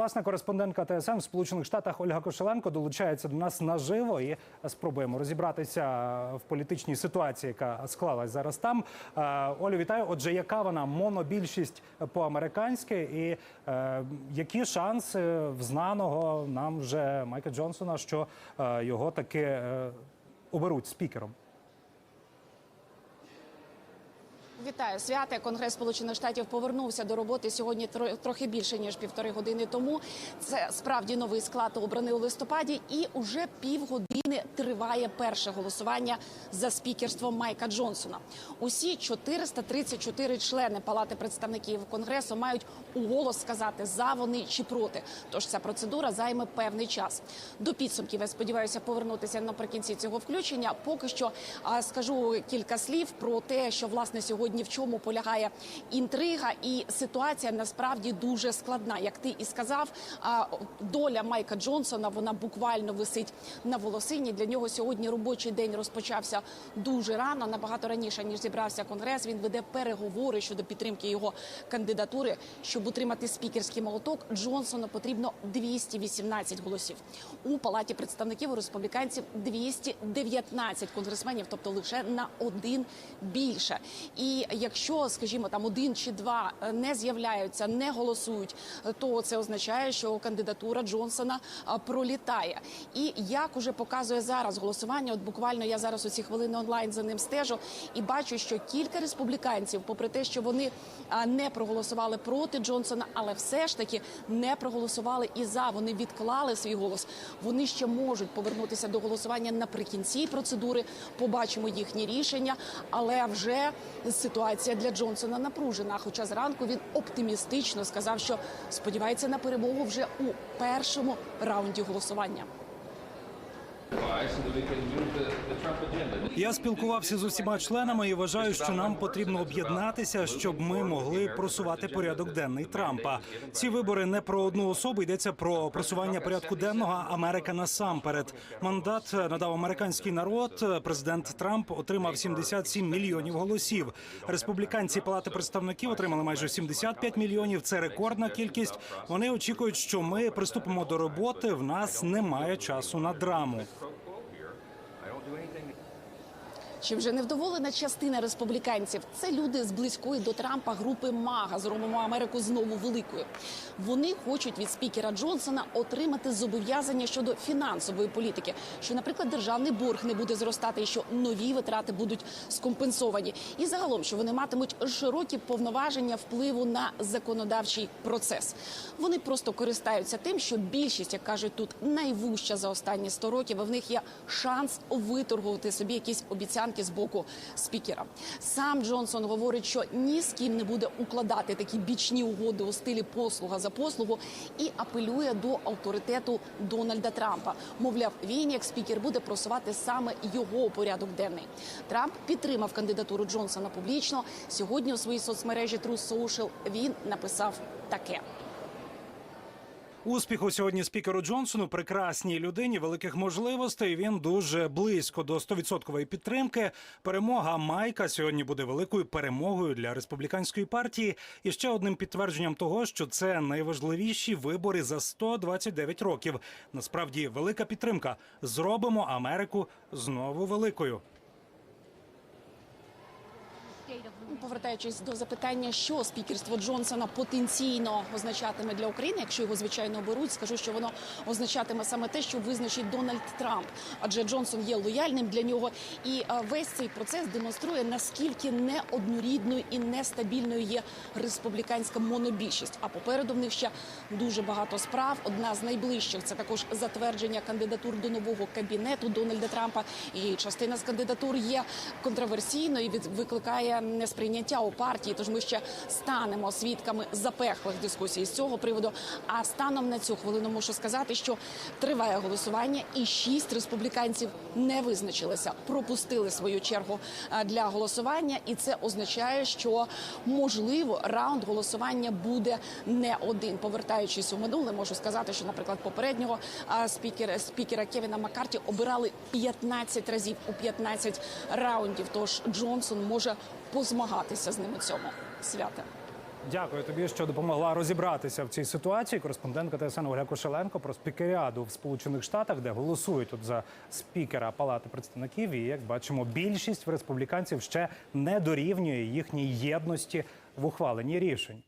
власне кореспондентка ТСН в Сполучених Штатах Ольга Кошеленко долучається до нас наживо і спробуємо розібратися в політичній ситуації, яка склалась зараз там. Е, Олю, вітаю. Отже, яка вона монобільшість по-американськи, і е, які шанси в знаного нам вже Майка Джонсона, що е, його таки е, оберуть спікером? Вітаю свята. Конгрес Сполучених Штатів повернувся до роботи сьогодні тро- трохи більше ніж півтори години тому. Це справді новий склад обраний у листопаді, і уже півгодини триває перше голосування за спікерством Майка Джонсона. Усі 434 члени Палати представників Конгресу мають у голос сказати за вони чи проти. Тож ця процедура займе певний час. До підсумків я сподіваюся повернутися наприкінці цього включення. Поки що скажу кілька слів про те, що власне сьогодні в чому полягає інтрига, і ситуація насправді дуже складна. Як ти і сказав, доля Майка Джонсона вона буквально висить на волосині. Для нього сьогодні робочий день розпочався дуже рано, набагато раніше ніж зібрався конгрес. Він веде переговори щодо підтримки його кандидатури. Щоб утримати спікерський молоток, Джонсону потрібно 218 голосів. У палаті представників у республіканців 219 конгресменів, тобто лише на один більше. І якщо, скажімо, там один чи два е, не з'являються, не голосують, е, то це означає, що кандидатура Джонсона пролітає. І як уже показує зараз голосування, от буквально я зараз у ці хвилини онлайн за ним стежу і бачу, що кілька республіканців, попри те, що вони не проголосували проти Джонсона, але все ж таки не проголосували і за. Вони відклали свій голос. Вони ще можуть повернутися до голосування наприкінці процедури. Побачимо їхні рішення, але вже ситуація для Джонсона напружена. Хоча зранку він оптимістично сказав, що сподівається на перемогу вже у першому раунді голосування. Я спілкувався з усіма членами і вважаю, що нам потрібно об'єднатися, щоб ми могли просувати порядок денний Трампа. Ці вибори не про одну особу йдеться про просування порядку денного Америка насамперед. Мандат надав американський народ. Президент Трамп отримав 77 мільйонів голосів. Республіканці Палати представників отримали майже 75 мільйонів. Це рекордна кількість. Вони очікують, що ми приступимо до роботи. В нас немає часу на драму. Чи вже невдоволена частина республіканців? Це люди з близької до Трампа групи Мага. Зробимо Америку знову великою. Вони хочуть від спікера Джонсона отримати зобов'язання щодо фінансової політики, що, наприклад, державний борг не буде зростати, і що нові витрати будуть скомпенсовані. І загалом, що вони матимуть широкі повноваження впливу на законодавчий процес. Вони просто користаються тим, що більшість, як кажуть тут, найвужча за останні 100 років. і В них є шанс виторгувати собі якісь обіцянки з боку спікера. Сам Джонсон говорить, що ні з ким не буде укладати такі бічні угоди у стилі послуга за послугу і апелює до авторитету Дональда Трампа. Мовляв, він як спікер буде просувати саме його порядок денний. Трамп підтримав кандидатуру Джонсона публічно. Сьогодні у своїй соцмережі True Social він написав таке. Успіху сьогодні спікеру Джонсону, прекрасній людині, великих можливостей. Він дуже близько до 100% підтримки. Перемога Майка сьогодні буде великою перемогою для республіканської партії і ще одним підтвердженням того, що це найважливіші вибори за 129 років. Насправді велика підтримка. Зробимо Америку знову великою. Повертаючись до запитання, що спікерство Джонсона потенційно означатиме для України, якщо його звичайно оберуть, скажу, що воно означатиме саме те, що визначить Дональд Трамп, адже Джонсон є лояльним для нього, і е, весь цей процес демонструє наскільки неоднорідною і нестабільною є республіканська монобільшість. А попереду в них ще дуже багато справ. Одна з найближчих це також затвердження кандидатур до нового кабінету Дональда Трампа. І частина з кандидатур є контроверсійною і викликає несприйняття у партії. Тож ми ще станемо свідками запеклих дискусій з цього приводу. А станом на цю хвилину можу сказати, що триває голосування, і шість республіканців не визначилися, пропустили свою чергу для голосування, і це означає, що можливо раунд голосування буде не один. Повертаючись у минуле, можу сказати, що, наприклад, попереднього а, спікера спікера Кевіна Маккарті обирали 15 разів у 15 раундів. Тож Джонсон може позмагатися з ним у цьому свята. Дякую тобі, що допомогла розібратися в цій ситуації. Кореспондентка ТСН Оля Кошеленко про спікеріаду в Сполучених Штатах, де голосують тут за спікера Палати представників. І як бачимо, більшість республіканців ще не дорівнює їхній єдності в ухваленні рішень.